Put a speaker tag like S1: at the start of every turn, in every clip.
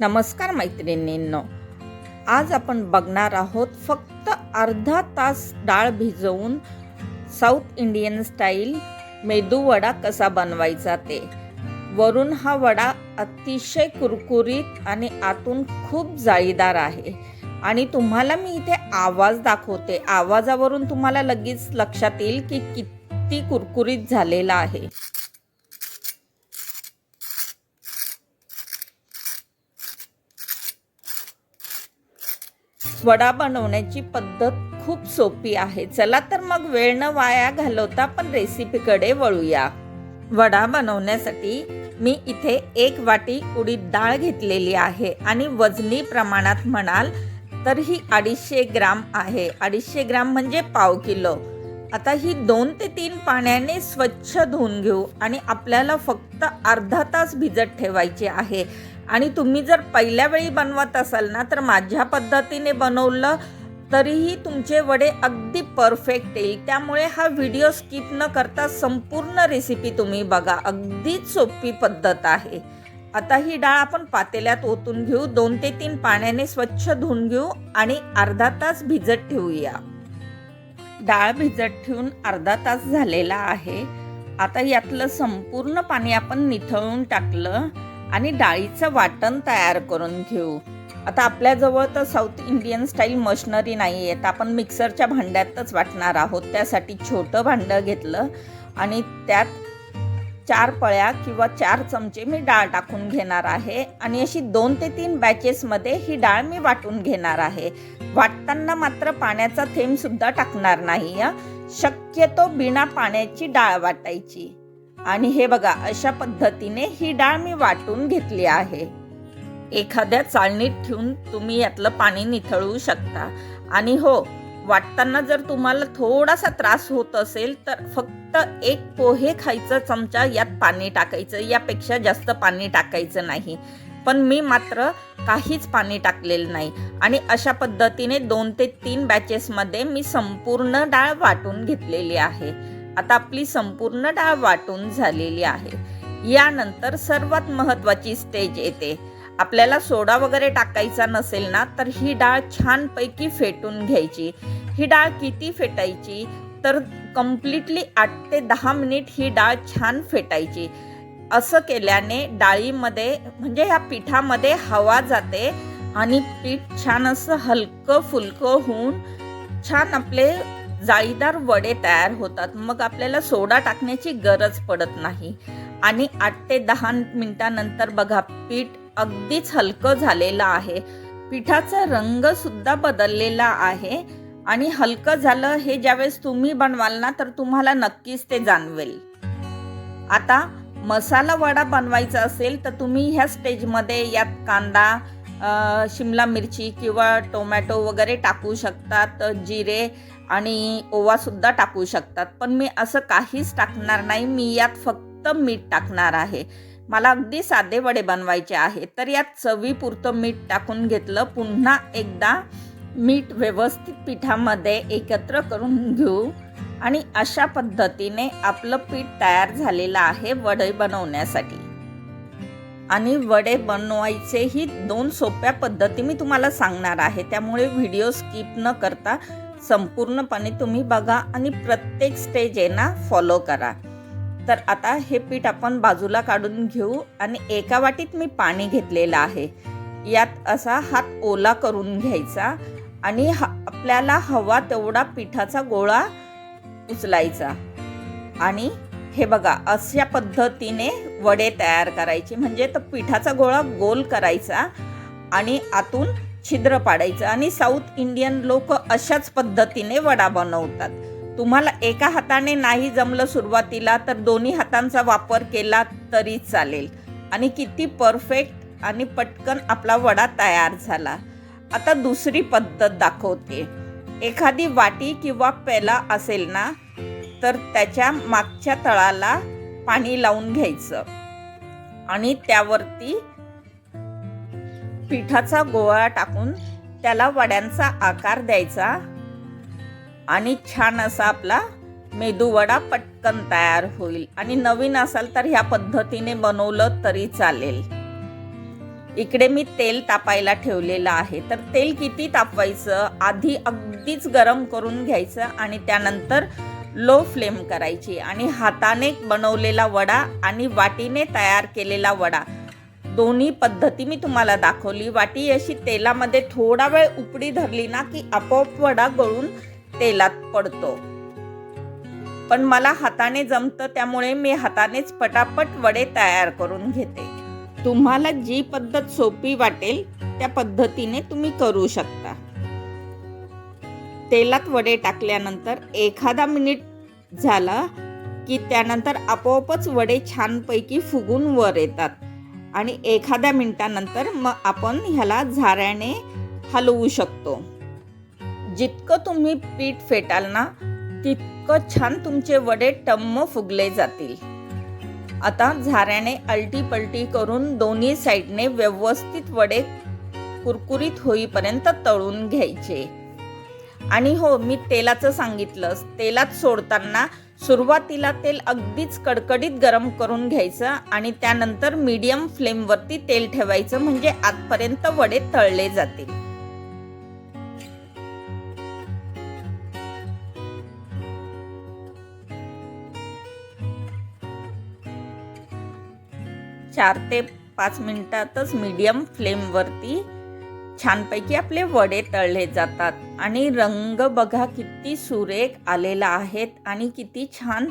S1: नमस्कार मैत्रिणींनो. आज आपण बघणार आहोत फक्त अर्धा तास डाळ भिजवून south Indian style medu vada कसा बनवायचा ते. वरून हा वडा अतिशय कुरकुरीत आणि आतून खूप जाळीदार आहे. आणि तुम्हाला मी इथे आवाज दाखवते. आवाजावरून तुम्हाला लगेच लक्षात येईल की किती कुरकुरीत झालेला आहे. वडा बनवण्याची पद्धत खूप सोपी आहे. चला तर मग वेळ न वाया घालवता पण रेसिपीकडे वळूया. वडा बनवण्यासाठी मी इथे एक वाटी उडीद डाळ घेतलेली आहे आणि वजनी प्रमाणात म्हणाल तर ही अडीचशे ग्राम आहे. अडीचशे ग्राम म्हणजे पाव किलो. आता ही दोन ते तीन पाण्याने स्वच्छ धुवून घेऊ आणि आपल्याला फक्त अर्धा तास भिजत ठेवायची आहे. आणि तुम्ही जर पहिल्या वेळी बनवत असाल ना तर माझ्या पद्धतीने बनवलं तरीही तुमचे वडे अगदी परफेक्ट येईल. त्यामुळे हा व्हिडिओ स्किप न करता संपूर्ण रेसिपी तुम्ही बघा. अगदीच सोपी पद्धत आहे. आता ही डाळ आपण पातेल्यात ओतून घेऊ. दोन ते तीन पाण्याने स्वच्छ धुवून घेऊ आणि अर्धा तास भिजत ठेवूया. डाळ भिजत ठेवून अर्धा तास झालेला आहे. आता यातलं संपूर्ण पाणी आपण निथळून टाकलं. आणि डाळीचं वाटण तयार करून घेऊ. आता आपल्याजवळ तर साऊथ इंडियन स्टाईल मशनरी नाही आहे तर आपण मिक्सरच्या भांड्यातच वाटणार आहोत. त्यासाठी छोटं भांडं घेतलं आणि त्यात चार पळ्या किंवा चार चमचे मी डाळ टाकून घेणार आहे. आणि अशी दोन ते तीन बॅचेसमध्ये ही डाळ मी वाटून घेणार आहे. वाटताना मात्र पाण्याचा थेंबसुद्धा टाकणार नाही शक्यतो बिना पाण्याची डाळ वाटायची. आणि हे बघा अशा पद्धतीने ही डाळ मी वाटून घेतली आहे. एखाद्या चाळणीत ठेवून तुम्ही यातलं पाणी निथळू शकता. आणि हो वाटताना जर तुम्हाला थोडासा त्रास होत असेल तर फक्त एक पोहे खायचं चमचा यात पाणी टाकायचं. यापेक्षा जास्त पाणी टाकायचं नाही. पण मी मात्र काहीच पाणी टाकलेलं नाही. आणि अशा पद्धतीने दोन ते तीन बॅचेसमध्ये मी संपूर्ण डाळ वाटून घेतलेली आहे. आता आपली संपूर्ण डाळ वाटून झालेली आहे. यानंतर सर्वात महत्त्वाची स्टेज येते. आपल्याला सोडा वगैरे टाकायचा नसेल ना तर ही डाळ छानपैकी फेटून घ्यायची. ही डाळ किती फेटायची? तर कम्प्लिटली आठ ते दहा मिनिट ही डाळ छान फेटायची. असं केल्याने डाळीमध्ये म्हणजे ह्या पिठामध्ये हवा जाते आणि पीठ छान असं हलकं फुलकं होऊन छान आपले जाळीदार वडे तयार होतात. मग आपल्याला सोडा टाकण्याची गरज पडत नाही. आणि आठ ते दहा मिनिटानंतर बघा पीठ अगदीच हलकं झालेलं आहे. पिठाचा रंग सुद्धा बदललेला आहे. आणि हलकं झालं हे ज्यावेळेस तुम्ही बनवाल ना तर तुम्हाला नक्कीच ते जाणवेल. आता मसाला वडा बनवायचा असेल तर तुम्ही ह्या स्टेजमध्ये यात कांदा शिमला मिरची किंवा टोमॅटो वगैरे टाकू शकतात जिरे आणि ओवासुद्धा टाकू शकतात. पण मी असं काहीच टाकणार नाही. मी यात फक्त मीठ टाकणार आहे. मला अगदी साधे वडे बनवायचे आहे. तर यात चवीपुरतं मीठ टाकून घेतलं. पुन्हा एकदा मीठ व्यवस्थित पिठामध्ये एकत्र करून घेऊ. आणि अशा पद्धतीने आपलं पीठ तयार झालेलं आहे वडे बनवण्यासाठी. आणि वडे बनवायचे ही दोन सोप्या पद्धती मी तुम्हाला सांगणार आहे. त्यामुळे व्हिडिओ स्किप न करता संपूर्णपणे तुम्ही बघा आणि प्रत्येक स्टेज आहे ना फॉलो करा. तर आता हे पीठ आपण बाजूला काढून घेऊ आणि एका वाटीत मी पाणी घेतलेलं आहे. यात असा हात ओला करून घ्यायचा आणि ह आपल्याला हवा तेवढा पिठाचा गोळा उचलायचा. आणि हे बघा अशा पद्धतीने वडे तयार करायचे. म्हणजे तर पिठाचा गोळा गोल करायचा आणि आतून छिद्र पाडायचं. आणि साऊथ इंडियन लोक अशाच पद्धतीने वडा बनवतात. तुम्हाला एका हाताने नाही जमलं सुरुवातीला तर दोन्ही हातांचा वापर केला तरी चालेल. आणि किती परफेक्ट आणि पटकन आपला वडा तयार झाला. आता दुसरी पद्धत दाखवते. एखादी वाटी किंवा पेला असेल ना तर त्याच्या मागच्या तळाला पाणी लावून घ्यायचं. आणि त्यावरती पिठाचा गोळा टाकून त्याला वड्यांचा आकार द्यायचा. आणि छान असा आपला मेदूवडा पटकन तयार होईल. आणि नवीन असाल तर ह्या पद्धतीने बनवलं तरी चालेल. इकडे मी तेल तापायला ठेवलेलं आहे. तर तेल किती तापवायचं? आधी अगदीच गरम करून घ्यायचं आणि त्यानंतर लो फ्लेम करायची. आणि हाताने बनवलेला वडा आणि वाटीने तयार केलेला वडा. दोन्ही पद्धती मी तुम्हाला दाखवली. वाटी अशी तेलामध्ये थोडा वेळ उपडी धरली ना की आपोआप वडा गळून तेलात पडतो. पण मला हाताने जमतं त्यामुळे मी हातानेच पटापट वडे तयार करून घेते. तुम्हाला जी पद्धत सोपी वाटेल त्या पद्धतीने तुम्ही करू शकता. तेलात वडे टाकल्यानंतर एखादा मिनिट झाला की त्यानंतर आपोआपच वडे छानपैकी फुगून वर येतात. आणि एखाद्या मिनिटानंतर मग आपण ह्याला झाऱ्याने हलवू शकतो. जितकं तुम्ही पीठ फेटाल ना तितकं छान तुमचे वडे टम्म फुगले जातील. आता झाऱ्याने अलटी पलटी करून दोन्ही साईडने व्यवस्थित वडे कुरकुरीत होईपर्यंत तळून घ्यायचे. आणि हो मी तेलाचं सांगितलं तेलात सोडताना सुरुवातीला तेल अगदीच कडकडीत गरम करून घ्यायचं आणि त्यानंतर मीडियम फ्लेमवरती तेल ठेवायचं म्हणजे आतपर्यंत वडे तळले जातील. चार ते पाच मिनिटातच मीडियम फ्लेमवरती छानपैकी आपले वडे तळले जातात. आणि रंग बघा किती सुरेख आलेला आहेत आणि किती छान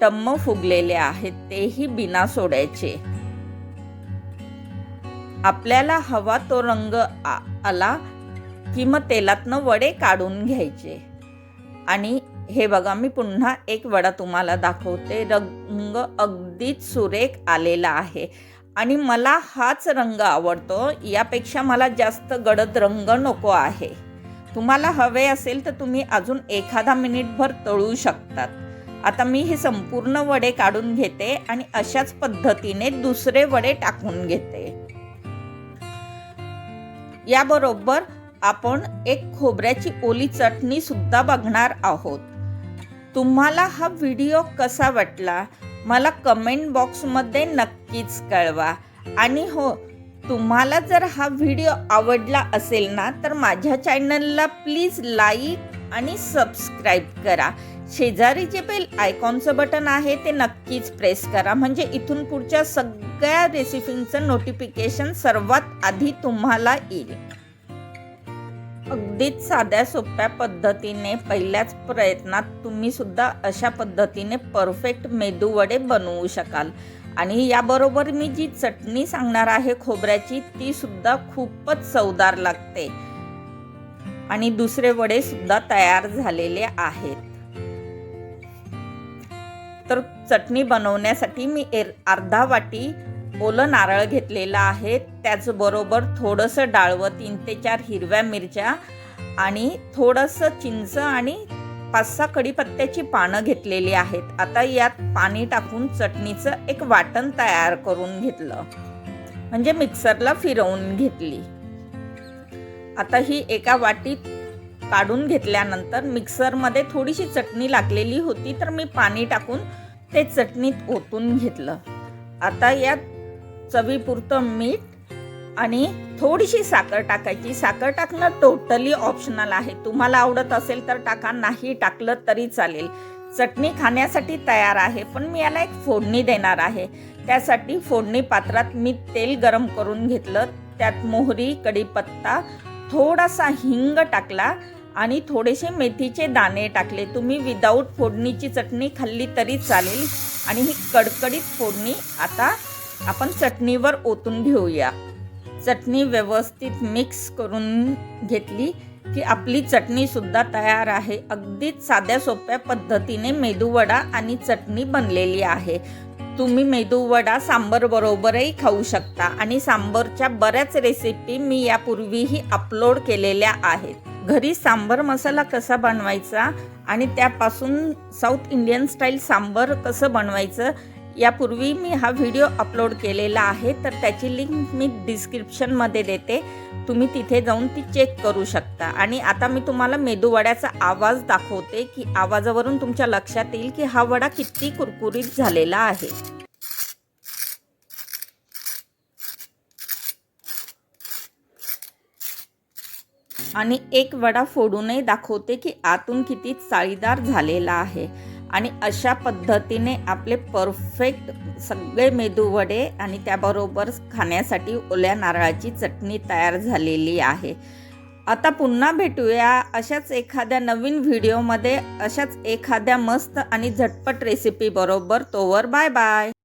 S1: टम्म फुगलेले आहेत तेही बिना सोडायचे. आपल्याला हवा तो रंग आला की मग तेलातनं वडे काढून घ्यायचे. आणि हे बघा मी पुन्हा एक वडा तुम्हाला दाखवते. रंग अगदीच सुरेख आलेला आहे. आणि मला हाच रंग आवडतो यापेक्षा मला जास्त गडद रंग नको आहे. तुम्हाला हवे असेल तर तुम्ही अजून एखादा मिनिटभर तळू शकतात. आता मी हे संपूर्ण वडे काढून घेते आणि अशाच पद्धतीने दुसरे वडे टाकून घेते. याबरोबर आपण एक खोबऱ्याची ओली चटणी सुद्धा बघणार आहोत. तुम्हाला हा व्हिडिओ कसा वाटला? मला कमेंट बॉक्समध्ये नक्कीच कळवा. आणि हो तुम्हाला जर हा व्हिडिओ आवडला असेल ना तर माझ्या चॅनलला प्लीज लाईक आणि सबस्क्राईब करा. शेजारी जे बेल आयकॉनचं बटन आहे ते नक्कीच प्रेस करा. म्हणजे इथून पुढच्या सगळ्या रेसिपींचं नोटिफिकेशन सर्वात आधी तुम्हाला येईल. अगदीच साध्या सोप्या पद्धतीने पहिल्याच प्रयत्नात तुम्ही सुद्धा अशा पद्धतीने परफेक्ट मेदूवडे बनवू शकाल. आणि याबरोबर मी जी चटणी सांगणार आहे खोबऱ्याची ती सुद्धा खूपच चवदार लागते. आणि दुसरे वडे सुद्धा तयार झालेले आहेत. तर चटणी बनवण्यासाठी मी एर अर्धा वाटी ओलं नारळ घेतलेलं आहे. त्याचबरोबर थोडंसं डाळवं तीन ते चार हिरव्या मिरच्या आणि थोडंसं चिंच आणि पाच सहा कढीपत्त्याची पानं घेतलेली आहेत. आता यात पाणी टाकून चटणीचं एक वाटण तयार करून घेतलं. म्हणजे मिक्सरला फिरवून घेतली. आता ही एका वाटीत काढून घेतल्यानंतर मिक्सरमध्ये थोडीशी चटणी लागलेली होती तर मी पाणी टाकून ते चटणीत ओतून घेतलं. आता यात चवीपुरतं मीठ आणि थोडीशी साखर टाकायची. साखर टाकणं टोटली ऑप्शनल आहे. तुम्हाला आवडत असेल तर टाका नाही टाकलं तरी चालेल. चटणी खाण्यासाठी तयार आहे पण मी याला एक फोडणी देणार आहे. त्यासाठी फोडणी पात्रात मी तेल गरम करून घेतलं. त्यात मोहरी कढीपत्ता थोडासा हिंग टाकला आणि थोडेसे मेथीचे दाणे टाकले. तुम्ही विदाऊट फोडणीची चटणी खाल्ली तरी चालेल. आणि ही कडकडीत फोडणी आता आपण चटणीवर ओतून घेऊया. चटणी व्यवस्थित मिक्स करून घेतली की आपली चटणीसुद्धा तयार आहे. अगदीच साध्या सोप्या पद्धतीने मेदूवडा आणि चटणी बनलेली आहे. तुम्ही मेदूवडा सांबर बरोबरही खाऊ शकता आणि सांबरच्या बऱ्याच रेसिपी मी यापूर्वीही अपलोड केलेल्या आहेत. घरी सांबर मसाला कसा बनवायचा आणि त्यापासून साऊथ इंडियन स्टाईल सांबर कसं बनवायचं यापूर्वी मी हा व्हिडिओ अपलोड केलेला आहे तर त्याची लिंक मी डिस्क्रिप्शनमध्ये देते. तुम्ही तिथे जाऊन ती चेक करू शकता. आणि आता मी तुम्हाला मेदूवड्याचा आवाज दाखवते की आवाजावरून तुमच्या लक्षात येईल की हा वडा किती कुरकुरीत झालेला आहे. आणि एक वडा फोडूनही दाखवते की आतून किती चाळीदार झालेला आहे. आणि अशा पद्धतीने आपले परफेक्ट सगळे मेदूवडे आणि त्याबरोबर खाण्यासाठी ओल्या नारळाची चटणी तयार झालेली आहे. आता पुन्हा भेटूया अशाच एखाद्या नवीन व्हिडिओमध्ये अशाच एखाद्या मस्त आणि झटपट रेसिपीबरोबर तोवर बाय बाय